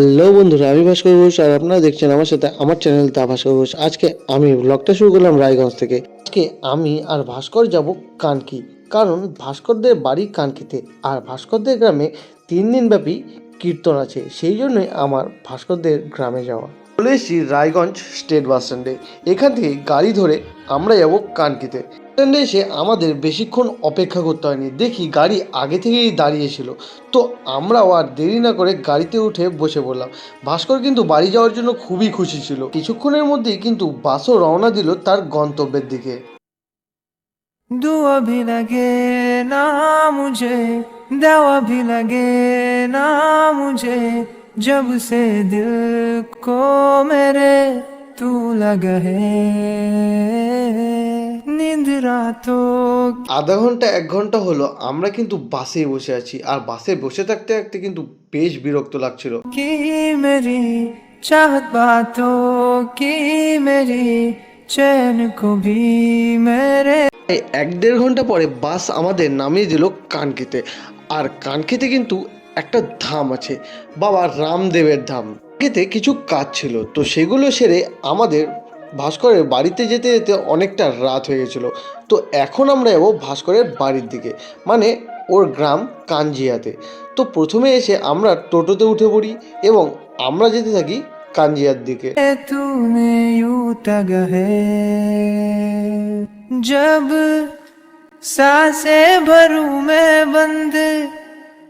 Hello বন্ধুরা, আমি ভাস্কর ঘোষ আর আপনারা দেখছেন আমার সাথে আমার চ্যানেল তা ভাস্কর ঘোষ। আজকে আমি ব্লগটা শুরু করলাম রায়গঞ্জ থেকে। আজকে আমি আর ভাস্কর যাব কানকি। কারণ ভাস্করদের বাড়ি কানকিতে আর ভাস্করদের গ্রামে তিন দিন ব্যাপী কীর্তন আছে। সেই জন্যই আমার ভাস্করদের গ্রামে যাওয়া। চলে এসেছি রায়গঞ্জ স্টেট বাস স্ট্যান্ডে। এখান থেকে গাড়ি ধরে আমরা যাব কানকিতে। স্ট্যান্ডে এসে আমাদের বেশিক্ষণ অপেক্ষা করতে হয়নি। দেখি গাড়ি আগে থেকেই দাঁড়িয়েছিল তো আমরাও আর দেরি না করে গাড়িতে উঠে বসে পড়লাম। ভাস্কর কিন্তু বাড়ি যাওয়ার জন্য খুবই খুশি ছিল। কিছুক্ষণের মধ্যেই কিন্তু বাসও রওনা দিল তার গন্তব্যের দিকে। দুয়া ভি লাগে না মুঝে দেওয়া ভি লাগে না মুঝে। जब से दिल को मेरे तू लगा है नींद रातों আধা ঘন্টা এক ঘন্টা হলো আমরা কিন্তু বাসে বসে আছি আর বাসে বসে থাকতে থাকতে কিন্তু বেশ বিরক্ত লাগছিল की मेरी चाहत बातों की मेरी चैन को भी मेरे এই এক দেড় ঘন্টা পরে বাস আমাদের নামিয়ে দিল কানকিতে আর কানকিতে কিন্তু একটা ধাম আছে বাবা রামদেবের ধাম কানকিতে কিছু কাজ ছিল তো সেগুলো সেরে আমাদের ভাস্করের বাড়িতে যেতে যেতে অনেকটা রাত হয়ে গেছিলো তো এখন আমরা যাবো ভাস্করের বাড়ির দিকে মানে ওর গ্রাম কাঞ্জিয়াতে তো প্রথমে এসে আমরা টোটোতে উঠে পড়ি এবং আমরা যেতে থাকি কাঞ্জিয়ার দিকে तूने यूं तग है जब सांसे भरूं मैं बंद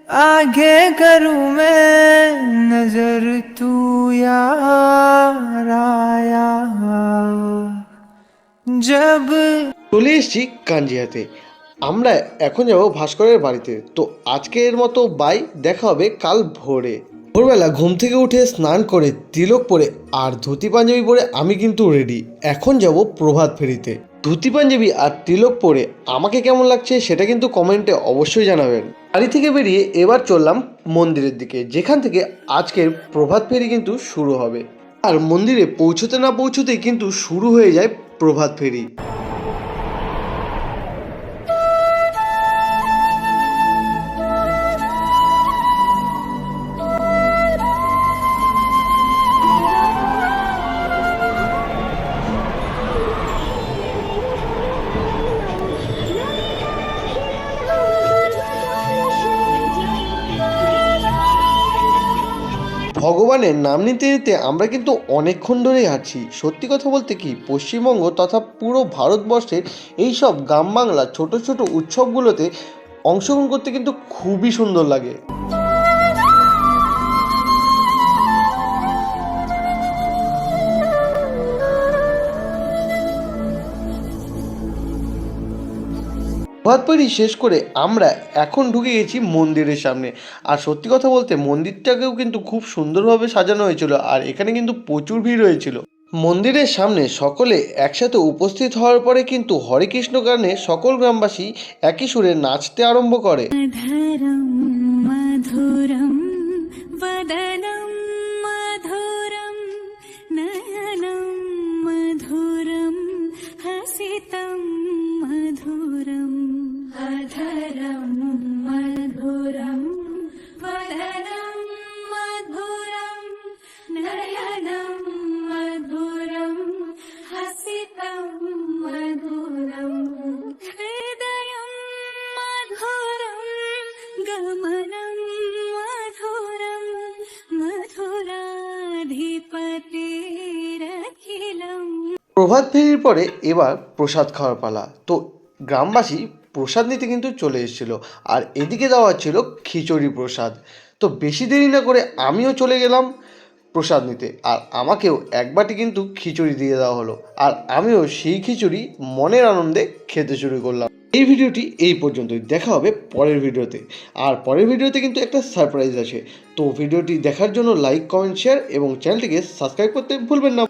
आगे करूं मैं नजर तू यार आया जब চলে এসেছি কাঞ্জিয়াতে আমরা এখন যাব ভাস্করের বাড়িতে তো আজকের মতো বাই দেখা হবে কাল ভোরে ভোরবেলা ঘুম থেকে উঠে স্নান করে তিলক পরে আর ধুতি পাঞ্জাবি পরে আমি কিন্তু রেডি এখন যাব প্রভাত ফেরিতে ধুতি পাঞ্জাবি আর তিলক পরে আমাকে কেমন লাগছে সেটা কিন্তু কমেন্টে অবশ্যই জানাবেন। বাড়ি থেকে বেরিয়ে এবার চললাম মন্দিরের দিকে, যেখান থেকে আজকের প্রভাত ফেরি কিন্তু শুরু হবে। আর মন্দিরে পৌঁছতে না পৌঁছতেই কিন্তু শুরু হয়ে যায় প্রভাত ফেরি। ভগবানের নাম নিতে নিতে আমরা কিন্তু অনেকক্ষণ ধরেই আছি সত্যি কথা বলতে কি, পশ্চিমবঙ্গ তথা পুরো ভারতবর্ষের এই সব গ্রাম বাংলা ছোট ছোট উৎসবগুলোতে অংশগ্রহণ করতে কিন্তু খুবই সুন্দর লাগে। ভাত পাড়ি শেষ করে আমরা এখন ঢুকে গেছি মন্দিরের সামনে। আর সত্যি কথা বলতে মন্দিরটাকেও কিন্তু খুব সুন্দরভাবে সাজানো হয়েছিল, আর এখানে কিন্তু প্রচুর ভিড় হয়েছিল। মন্দিরের সামনে সকলে একসাথে উপস্থিত হওয়ার পরে কিন্তু হরে কৃষ্ণ গানে সকল গ্রামবাসী একই সুরে নাচতে আরম্ভ করে। गमनं मधुरं मधुराधिपतिरखिलम् প্রভাত ফেরির পরে এবার প্রসাদ খাওয়ার পালা তো গ্রামবাসী প্রসাদ নিতে কিন্তু চলে এসেছিল আর এদিকে দেওয়া ছিল খিচুড়ি প্রসাদ তো বেশি দেরি না করে আমিও চলে গেলাম প্রসাদ নিতে আর আমাকেও এক বাটি কিন্তু খিচুড়ি দিয়ে দেওয়া হলো আর আমিও সেই খিচুড়ি মনের আনন্দে খেতে শুরু করলাম এই ভিডিওটি এই পর্যন্তই। দেখা হবে পরের ভিডিওতে। আর পরের ভিডিওতে কিন্তু একটা সারপ্রাইজ আছে। তো ভিডিওটি দেখার জন্য লাইক কমেন্ট শেয়ার এবং চ্যানেলটিকে সাবস্ক্রাইব করতে ভুলবেন না।